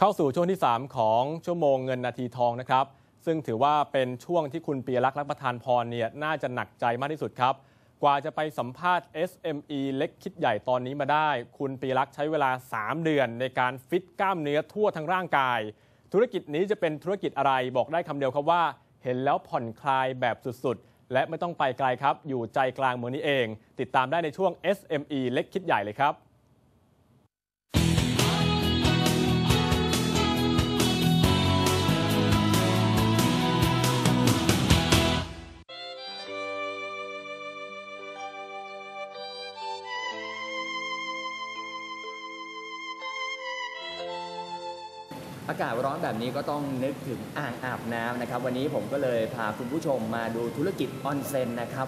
เข้าสู่ช่วงที่ 3 ของชั่วโมงเงินนาทีทองนะครับ ซึ่งถือว่าเป็นช่วงที่คุณปียรักษ์รักประธานพรเนี่ยน่าจะหนักใจมากที่สุดครับ กว่าจะไปสัมภาษณ์ SME เล็กคิดใหญ่ตอนนี้มาได้ คุณปียรักษ์ใช้เวลา 3 เดือนในการฟิตกล้ามเนื้อทั่วทั้งร่างกาย ธุรกิจนี้จะเป็นธุรกิจอะไรบอกได้คำเดียวครับว่า เห็นแล้วผ่อนคลายแบบสุดๆ และไม่ต้องไปไกลครับ อยู่ใจกลางเมืองนี้เอง ติดตามได้ในช่วง SME เล็กคิดใหญ่เลยครับ อากาศร้อนแบบนี้ก็ต้องนึกถึงอ่างอาบน้ำนะครับ วันนี้ผมก็เลยพาคุณผู้ชมมาดูธุรกิจออนเซ็นนะครับ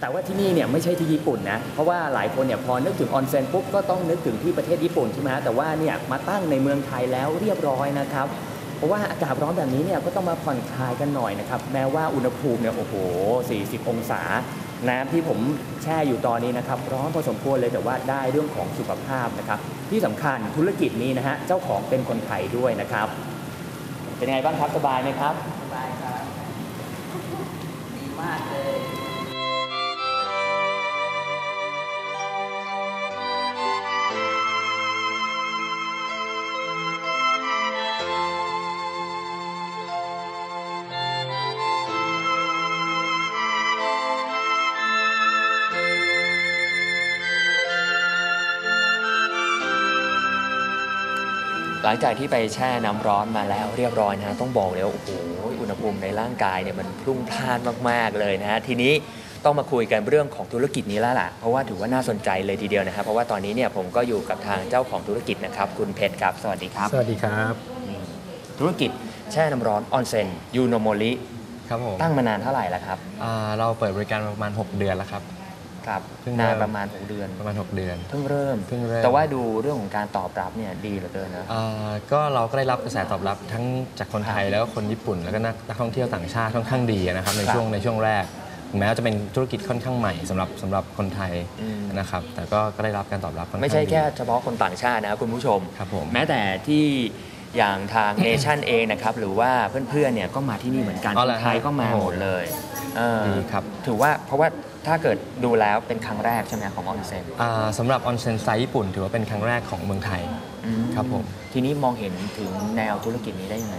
แต่ว่าที่นี่เนี่ยไม่ใช่ที่ญี่ปุ่นนะ เพราะว่าหลายคนเนี่ยพอนึกถึงออนเซ็นปุ๊บก็ต้องนึกถึงที่ประเทศญี่ปุ่นใช่ไหมฮะแต่ว่าเนี่ยมาตั้งในเมืองไทยแล้วเรียบร้อยนะครับ ราะว่าอากาศร้อนแบบนี้เนี่ยก็ต้องมาผ่อนคลายกันหน่อยนะครับ แม้ว่าอุณหภูมิเนี่ยโอ้โห 40 องศา น้ำที่ผมแช่อยู่ตอนนี้นะครับ ร้อนพอสมควรเลยแต่ว่าได้เรื่องของสุขภาพนะครับ ที่สำคัญธุรกิจนี้นะฮะเจ้าของเป็นคนไทยด้วยนะครับ เป็นไงบ้างครับสบายไหมครับสบายครับดีมากเลย หลังจากที่ไปแช่น้ำร้อนมาแล้วเรียบร้อยนะฮะต้องบอกเลยว่าโอ้โหอุณหภูมิในร่างกายเนี่ยมันพรุ่งพล่านมากๆเลยนะฮะทีนี้ต้องมาคุยกันเรื่องของธุรกิจนี้แล้วล่ะ เพราะว่าถือว่าน่าสนใจเลยทีเดียวนะครับ เพราะว่าตอนนี้เนี่ยผมก็อยู่กับทางเจ้าของธุรกิจนะครับ คุณเพชรครับ สวัสดีครับ สวัสดีครับนี่ธุรกิจแช่น้ำร้อนออนเซ็นยูโนโมริครับผมตั้งมานานเท่าไหร่แล้วครับอ่าเราเปิดบริการมาประมาณ 6 เดือนแล้วครับ ครับเพิ่งนานเริ่มประมาณ6เดือน ประมาณ 6 เดือน เพิ่งเริ่ม เพิ่งเริ่ม แต่ว่าดูเรื่องของการตอบรับเนี่ยดีเหลือเกินนะ อ่าก็เราก็ได้รับกระแสตอบรับทั้งจากคนไทยแล้วก็คนญี่ปุ่น แล้วก็นักนักท่องเที่ยวต่างชาติค่อนข้างดีนะครับในครับช่วงในช่วงแรกถึงแม้ว่าจะเป็นธุรกิจค่อนข้างใหม่สำหรับสำหรับคนไทยอืม นะครับ แต่ก็ก็ได้รับการตอบรับค่อนข้างไม่ใช่ดี แค่เฉพาะคนต่างชาตินะครับคุณผู้ชม ครับผม แม้แต่ที่อย่างทางเนชั่นเองนะครับ หรือว่าเพื่อนๆเนี่ยก็มาที่นี่เหมือนกันอ๋อคเหรอนไทยก็มาโอ้โหหมดเลยเออดีครับ ถือว่าเพราะว่า ถ้าเกิดดูแล้วเป็นครั้งแรกใช่ไหมของออนเซ็นอ่าสำหรับออนเซ็นสไตล์ญี่ปุ่น ถือว่าเป็นครั้งแรกของเมืองไทยครับผม ทีนี้มองเห็นถึงแนวธุรกิจนี้ได้ยังไง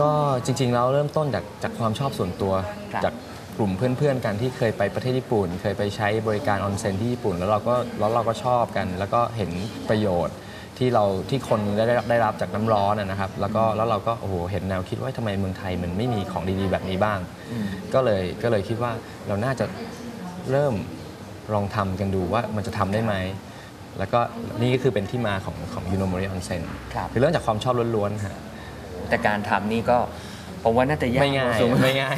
ก็จริงๆแล้วเริ่มต้นจากจากความชอบส่วนตัว ครับ จากกลุ่มเพื่อนๆกันที่เคยไปประเทศญี่ปุ่น เคยไปใช้บริการออนเซ็นที่ญี่ปุ่น แล้วเราก็แล้วเราก็ชอบกัน แล้วก็เห็นประโยชน์ที่เราที่คนได้ได้ได้รับจากน้ำร้อนนะนะครับ แล้วก็แล้วเราก็โอ้โหเห็นแนวคิดว่าทำไมเมืองไทยมันไม่มีของดีๆแบบนี้บ้างอืมก็เลยก็เลยคิดว่าเราน่าจะ เริ่มลองทำกันดูว่ามันจะทำได้ไหม แล้วก็นี่ก็คือเป็นที่มาของของยูโนม o ริออนเซ็นครับคือเริ่มจากความชอบล้วนๆฮะ แต่การทำนี่ก็ ผมว่าน่าจะยากไม่ง่ายพอสมควรไม่ง่าย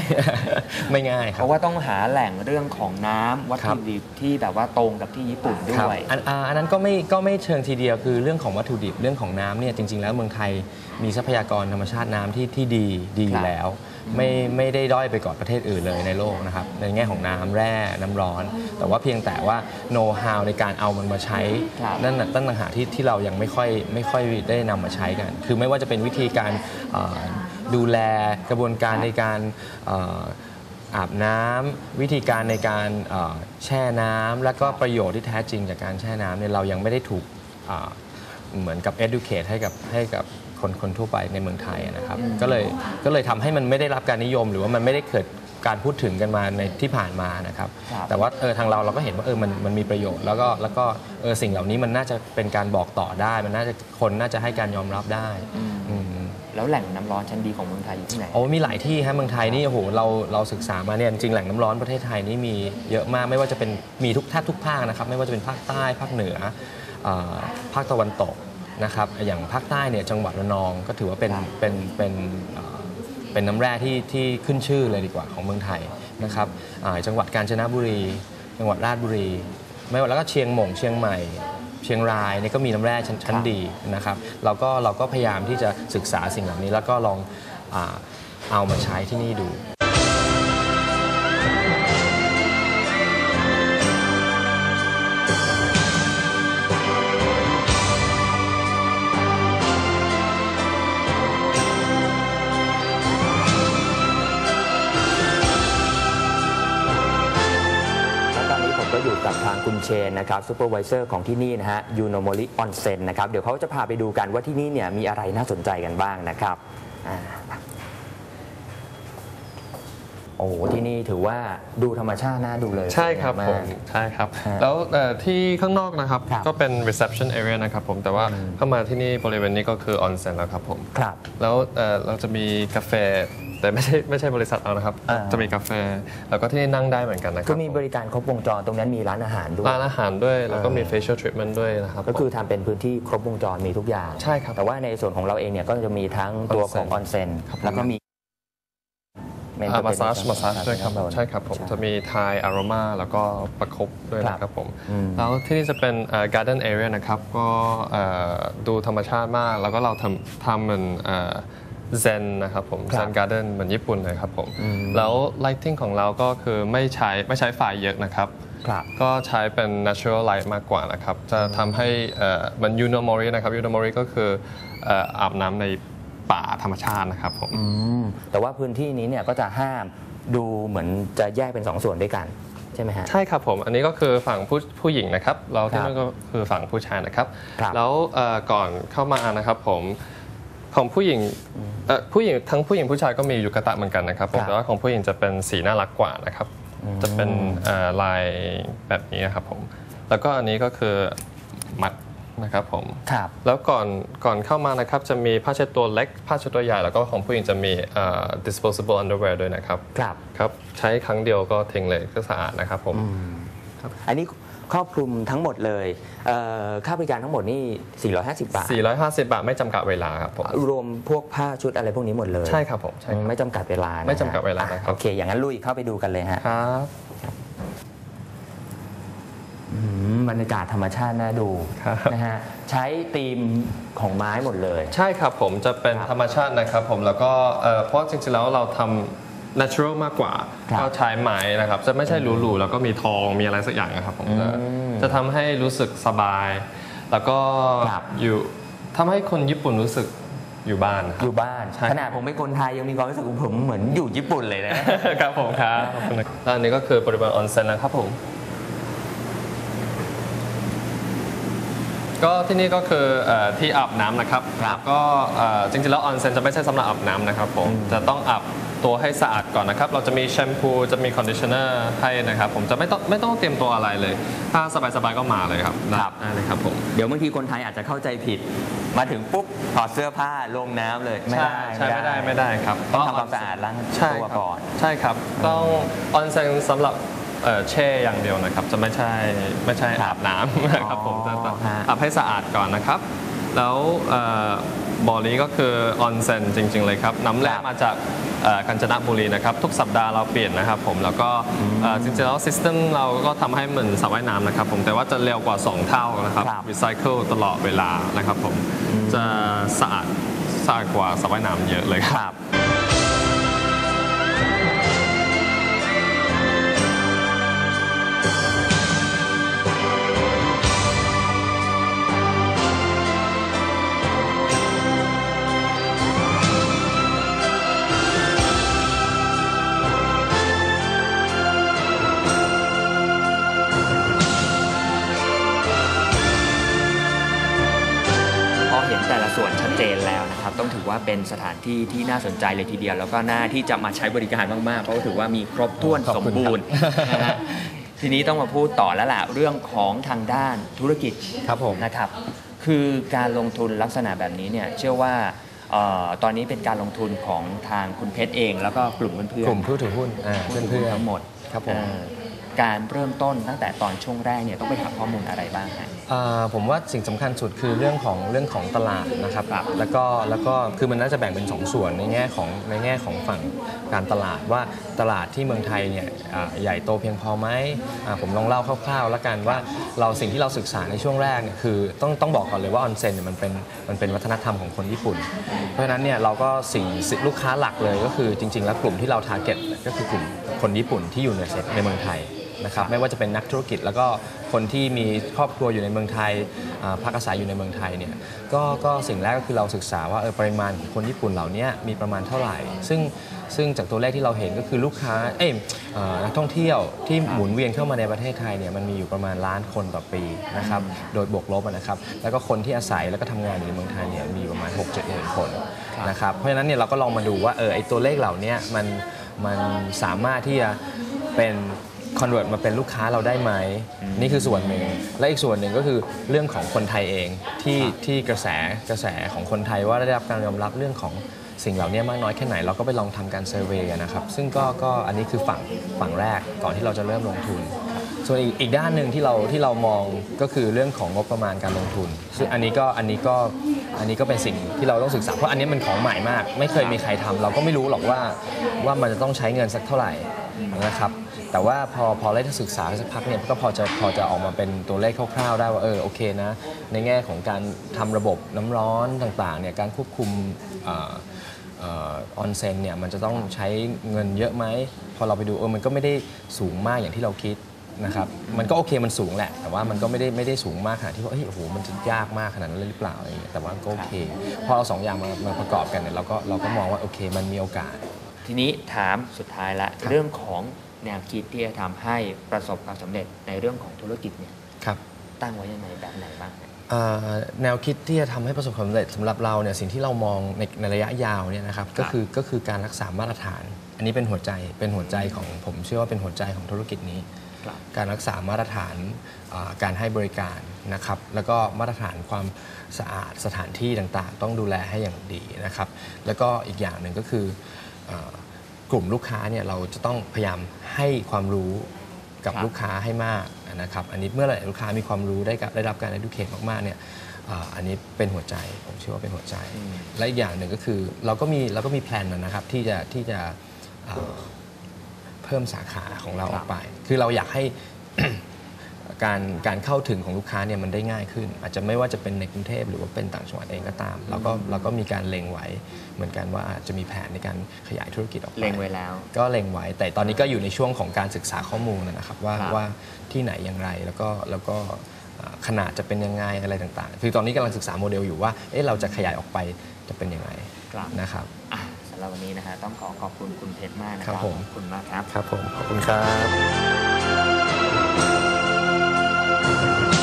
ไม่ง่ายคเพรับ ราะว่าต้องหาแหล่งเรื่องของน้ำวัตครัถุบดิบที่แบบว่าตรงกับที่ญี่ปุ่นด้ครับวย อันอ่าอันนั้นก็ไม่ก็ไม่เชิงทีเดียวคือเรื่องของวัตถุดิบเรื่องของน้ำเนี่ยจริง ๆ แล้วเมืองไทยมีทรัพยากรธรรมชาติน้ำที่ที่ดีดีอครัยู่บ แล้ว ไม่ไม่ได้ด้อยไปกว่าประเทศอื่นเลยในโลกนะครับในแง่ของน้ำแร่น้ำร้อน แต่ว่าเพียงแต่ว่าโน้ตฮาวในการเอามันมาใช้ครับนั่นน่ะตั้งต่างหากที่ที่เรายังไม่ค่อยไม่ค่อยได้นำมาใช้กัน คือไม่ว่าจะเป็นวิธีการเอ่อ ดูแลกระบวนการในการเอ่ออาบน้ำวิธีการในการเอ่อแช่น้ำแล้วก็ประโยชน์ที่แท้จริงจากการแช่น้ำเนี่ยเรายังไม่ได้ถูกอ่าเหมือนกับ educate ให้กับให้กับคนคนทั่วไปในเมืองไทยนะครับอืมก็เลยก็เลยทำให้มันไม่ได้รับการนิยม หรือว่ามันไม่ได้เกิดการพูดถึงกันมาในที่ผ่านมานะครับครับ แต่ว่าเออทางเราเราก็เห็นว่าเออมันมันมีประโยชน์ แล้วก็แล้วก็เออสิ่งเหล่านี้มันน่าจะเป็นการบอกต่อได้ มันน่าจะคนน่าจะให้การยอมรับได้อืมอืม แล้วแหล่งน้ำร้อนชั้นดีของเมืองไทยอยู่ที่ไหนโอ้มีหลายที่ฮะเมืองไทยนี่โอ้โหเราเราศึกษามาเนี่ยจริงๆแหล่งน้ำร้อนประเทศไทยนี่มีเยอะมากไม่ว่าจะเป็นมีทุกแทบทุกภาคนะครับไม่ว่าจะเป็นภาคใต้ภาคเหนือเอ่อภาคตะวันตกนะครับอย่างภาคใต้เนี่ยจังหวัดระนองก็ถือว่าเป็นครับเป็นเป็นเอ่อเป็นน้ำแร่ที่ที่ขึ้นชื่อเลยดีกว่าของเมืองไทยนะครับอ่าจังหวัดกาญจนบุรี จังหวัดราชบุรี ไม่ว่าแล้วก็เชียงหม่งเชียงใหม่ เชียงรายเนี่ยก็มีน้ำแร่ชั้นชั้นครับดีนะครับเราก็เราก็พยายามที่จะศึกษาสิ่งเหล่านี้ แล้วก็ลองอาเอามาใช้ที่นี่ดู กับทางคุณเชนนะครับซูเปอร์วิเซอร์ของที่นี่นะฮะยูโนโมริออนเซ็นนะครับ เดี๋ยวเขาจะพาไปดูกันว่าที่นี่เนี่ยมีอะไรน่าสนใจกันบ้างนะครับอ่าโอ้โหที่นี่ถือว่าดูธรรมชาติน่าดูเลยใช่ครับสวยงาผมมมาก ใช่ครับ ฮะแล้วเอ่อที่ข้างนอกนะครับ ครับ ก็เป็น reception area นะครับผมแต่ว่าเข้ามาที่นี่บริเวณนี้ก็คือ onsen แล้วครับผม ครับ แล้วเอ่อเราจะมีกาแฟ แต่ไม่ใช่ไม่ใช่บริษัทเรานะครับ อ่า จะมีกาแฟ แล้วก็ที่นี่นั่งได้เหมือนกันนะคก็รับมีบริการครบวงจรตรงนั้นมีร้านอาหารด้วย ร้านอาหารด้วยแล้วก็มีอ่า facial treatment ด้วยนะครับ ก็คือผมทำเป็นพื้นที่ครบวงจรมีทุกอย่างใช่ครับแต่ว่าในส่วนของเราเองเนี่ยก็จะมีทั้งตัวของออนเซ็นครับผมแล้วก็มีอ่ามาซาจมาซาจด้วยครับด้านนใช่ครับผมจะมีทายอารมา แล้วก็ประคบด้วยครับนะครับผม อืม แล้วที่นี่จะเป็นเอ่อ garden area นะครับ ก็เอ่อดูธรรมชาติมาก แล้วก็เราทำทำเหมือนเซนนะครับผมครับเซนการ์เดนเหมือนญี่ปุ่นเลยครับผมอืมแล้ว lighting ของเราก็คือไม่ใช้ไม่ใช้ไฟเยอะนะครับครับก็ใช้เป็น natural light มากกว่านะครับ จะทำให้เอ่อมันยูโนมอรินะครับยูโนมอริก็คือเอ่ออาบน้ำในป่าธรรมชาตินะครับผมอืมแต่ว่าพื้นที่นี้เนี่ยก็จะห้ามดูเหมือนจะแยกเป็นสองส่วนด้วยกันใช่ไหมฮะใช่ครับผม อันนี้ก็คือฝั่งผู้ผู้หญิงนะครับแล้วที่ครับนั่นก็คือฝั่งผู้ชายนะครับครับแล้วเอ่อก่อนเข้ามานะครับผม ของผู้หญิงเอ่อผู้หญิงทั้งผู้หญิงผู้ชายก็มียูกะตะเหมือนกันนะครับผคมรับแต่ว่าของผู้หญิงจะเป็นสีน่ารักกว่านะครับ จะเป็นเอ่อลายแบบนี้นะครับผมแล้วก็อันนี้ก็คือมัดนะครับผมครับแล้วก่อนก่อนเข้ามานะครับจะมีผ้าเช็ดตัวเล็ก ผ้าเช็ดตัวใหญ่แล้วก็ของผู้หญิงจะมีเอ่อ disposable underwear ด้วยนะครับครับครับใช้ครั้งเดียวก็ทิ้งเลยก็สะอาดนะครับผมอันนี้ ครอบคลุมทั้งหมดเลยเอ่อค่าบริการทั้งหมดนี่ 450 บาท 450 บาทไม่จำกัดเวลาครับผม รวมพวกผ้าชุดอะไรพวกนี้หมดเลยใช่ครับผมใช่ครับ ไม่จำกัดเวลานะฮะไม่จำกัดเวลานะครับ โอเค อย่างนั้นลุยเข้าไปดูกันเลยฮะครับอืมบรรยากาศธรรมชาติน่าดูครับนะฮะใช้ธีมของไม้หมดเลย ใช่ครับผมจะเป็นครับธรรมชาตินะครับผมแล้วก็เอ่อเพราะจริงๆแล้วเราทำ natural มากกว่าครับ ก็ใช้ไม้นะครับ จะไม่ใช่หรูๆแล้วก็มีทองมีอะไรสักอย่างนะครับผมจะอืมจะทำให้รู้สึกสบาย แล้วก็ครับ อยู่ทำให้คนญี่ปุ่นรู้สึกอยู่บ้านนะคอรับยู่บ้านใช่ ขนาดผมเป็นคนไทยยังมีความรู้สึกว่าผมเหมือนอยู่ญี่ปุ่นเลยนะ ครับผมครับขอบคุณนะครับแล้วอันนี้ก็คือบริเวณออนเซ็นนะครับผม ก็ที่นี่ก็คือเอ่อที่อาบน้ำนะครับครับแล้วก็เอ่อจริงๆแล้วออนเซ็นจะไม่ใช่สำหรับอาบน้ำนะครับผม จะต้องอาบ ตัวให้สะอาดก่อนนะครับ เราจะมีแชมพูจะมีคอนดิชเนอร์ให้นะครับ ผมจะไม่ต้องไม่ต้องเตรียมตัวอะไรเลย ถ้าสบายๆก็มาเลยครับครับได้เลยครับผม เดี๋ยวบางทีคนไทยอาจจะเข้าใจผิด มาถึงปุ๊บถอดเสื้อผ้าลงน้ำเลยไม่ใช่ได้ใช่ไม่ได้ไม่ได้ครับต้องทำความสะอาดล้างใช่ตัวครับก่อนใช่ครับ ต้องออนเซ็นสำหรับเอ่อแช่อย่างเดียวนะครับ จะไม่ใช่ไม่ใช่อาบน้ำนะครับผมจะต้องฮะอาบให้สะอาดก่อนนะครับ แล้วเอ่อ บ่อนี้ก็คือออนเซ็นจริง ๆ เลยครับ น้ำแร่มาจากเอ่อกาญจนบุรีนะครับ ทุกสัปดาห์เราเปลี่ยนนะครับผมแล้วก็เอ่อจริงๆแล้วซิสเต็มเราก็ทำให้เหมือนสระว่ายน้ำนะครับผมแต่ว่าจะเร็วกว่า 2 เท่านะครับครับรีไซเคิลตลอดเวลานะครับผมจะสะอาดสะอาดกว่าสระว่ายน้ำเยอะเลยครับ เจนแล้วนะครับต้องถือว่าเป็นสถานที่ที่น่าสนใจเลยทีเดียว แล้วก็น่าที่จะมาใช้บริการมากๆเพราะว่าถือว่ามีครบถ้วนขอบสมคุณบูรณ์นะฮะทีนี้ต้องมาพูดต่อแล้วล่ะเรื่องของทางด้านธุรกิจครับผมนะครับ คือการลงทุนลักษณะแบบนี้เนี่ยเชื่อว่าเอ่อตอนนี้เป็นการลงทุนของทางคุณเพชรเอง แล้วก็กลุ่มเพื่อนๆกลุ่มผู้ถือหุ้นอ่าผู้เพื่ถือนอหุ้นเพื่อนทั้งหมดครับผม เอ่อ การเริ่มต้นตั้งแต่ตอนช่วงแรกเนี่ยต้องไปหาข้อมูลอะไรบ้างฮะ อ่าผมว่าสิ่งสำคัญสุดคือเรื่องของเรื่องของตลาดนะครับครับแล้วก็แล้วก็คือมันน่าจะแบ่งเป็นสองส่วนในแง่ของในแง่ของฝั่งการตลาดว่าตลาดที่เมืองไทยเนี่ยอ่าใหญ่โตเพียงพอไหมอ่าผมลองเล่าคร่าวๆแล้วกันว่าเราสิ่งที่เราศึกษาในช่วงแรกเนี่ยคือต้องต้องบอกก่อนเลยว่าออนเซ็นเนี่ยมันเป็นมันเป็นวัฒนธรรมของคนญี่ปุ่น เพราะฉะนั้นเนี่ยเราก็สิ่งสิ่งลูกค้าหลักเลยก็คือจริง ๆ แล้วกลุ่มที่เราทาร์เก็ตก็คือกลุ่มคนญี่ปุ่นที่อยู่ในในเมืองไทย นะครับไม่ว่าจะเป็นนักธุรกิจ แล้วก็คนที่มีครอบครัวอยู่ในเมืองไทยอ่าพักอาศัยอยู่ในเมืองไทยเนี่ยก็ก็สิ่งแรกก็คือเราศึกษาว่าเออปริมาณของคนญี่ปุ่นเหล่านี้มีประมาณเท่าไหร่ ซึ่งซึ่งจากตัวเลขที่เราเห็นก็คือลูกค้าเอ้ยเอ่อนักท่องเที่ยวที่หมุนเวียนเข้ามาในประเทศไทยเนี่ยมันมีอยู่ประมาณล้านคนต่อปีนะครับโดยบวกลบอะนะครับแล้วก็คนที่อาศัยแล้วก็ทำงานอยู่ในเมืองไทยเนี่ยมีอยู่ประมาณ 6 7หมื่นคนนะครับเพราะฉะนั้นเนี่ยเราก็ลองมาดูว่าเออไอตัวเลขเหล่านี้มันมันสามารถที่จะเป็น คอนเวิร์ตมาเป็นลูกค้าเราได้ไหม นี่คือส่วนหนึ่ง และอีกส่วนหนึ่งก็คือเรื่องของคนไทยเองที่ที่กระแสกระแสของคนไทยว่าได้รับการยอมรับเรื่องของสิ่งเหล่านี้มากน้อยแค่ไหน เราก็ไปลองทำการเซอร์เวยนะครับ ซึ่งก็ก็อันนี้คือฝั่งฝั่งแรกก่อนที่เราจะเริ่มลงทุน ส่วนอีกอีกด้านหนึ่งที่เราที่เรามองก็คือเรื่องของงบประมาณการลงทุน ซึ่งอันนี้ก็อันนี้ก็อันนี้ก็เป็นสิ่งที่เราต้องศึกษาเพราะอันนี้มันของใหม่มาก ไม่เคยมีใครทำเราก็ไม่รู้หรอกว่าว่ามันจะต้องใช้เงินสักเท่าไหร่นะครับ แต่ว่าพอพอได้ศึกษาสักพักเนี่ยก็พอจะพอจะออกมาเป็นตัวเลขคร่าวๆ ได้ว่าเออโอเคนะ ในแง่ของการทำระบบน้ำร้อนต่างๆเนี่ยการควบคุมเออออนเซ็นเนี่ยมันจะต้องใช้เงินเยอะไหม พอเราไปดูเออมันก็ไม่ได้สูงมากอย่างที่เราคิดนะครับมันก็โอเคมันสูงแหละ แต่ว่ามันก็ไม่ได้ไม่ได้สูงมากขนาดที่ว่าเฮ้ยโอ้โหมันจะยากมากขนาดนั้นเลยหรือเปล่าอะไรอย่างเงี้ยแต่ว่าก็โอเค พอเราสองอย่างมามาประกอบกันเนี่ยเราก็เราก็มองว่าโอเค มันมีโอกาส ทีนี้ถามสุดท้ายละเรื่องของ แนวคิดที่จะทำให้ประสบความสำเร็จในเรื่องของธุรกิจเนี่ยครับตั้งไว้ยังไงแบบไหนบ้างเนี่ยอ่าแนวคิดที่จะทำให้ประสบความสำเร็จสำหรับเราเนี่ยสิ่งที่เรามองในในระยะยาวเนี่ยนะครับก็คือก็คือการรักษามาตรฐาน อันนี้เป็นหัวใจเป็นหัวใจของผมเชื่อว่าเป็นหัวใจของธุรกิจนี้ครับการรักษามาตรฐานอ่าการให้บริการนะครับ แล้วก็มาตรฐานความสะอาดสถานที่ต่างๆ ต้องดูแลให้อย่างดีนะครับ แล้วก็อีกอย่างหนึ่งก็คืออา กลุ่มลูกค้าเนี่ยเราจะต้องพยายามให้ความรู้กับครับลูกค้าให้มากนะครับ อันนี้เมื่อไหร่ลูกค้ามีความรู้ได้กับได้รับการ educate มากๆเนี่ยอ่าอันนี้เป็นหัวใจผมเชื่อว่าเป็นหัวใจและอีกอย่างหนึ่งก็คือเราก็มีเราก็มีแพลนนะครับที่จะที่จะอ่าเพิ่มสาขาของเราออกไป คือเราอยากให้ การการเข้าถึงของลูกค้าเนี่ยมันได้ง่ายขึ้น อาจจะไม่ว่าจะเป็นในกรุงเทพหรือว่าเป็นต่างจังหวัดเองก็ตามเราก็เราก็มีการเล็งไว้เหมือนกันว่าอาจจะมีแผนในการขยายธุรกิจออกไปเล็งไว้แล้ว ก็เล็งไว้ แต่ตอนนี้ก็อยู่ในช่วงของการศึกษาข้อมูลนะครับว่าครับว่าที่ไหนอย่างไรแล้วก็แล้วก็อ่าขนาดจะเป็นยังไงอะไรต่างๆ คือตอนนี้กำลังศึกษาโมเดลอยู่ว่าเอ๊ะเราจะขยายออกไปจะเป็นยังไงครับนะครับอะสำหรับวันนี้นะฮะต้องขอขอบคุณคุณเพชรมากนะคครัรับบผมขอบคุณมากครับ ครับผมขอบคุณครับ Thank you.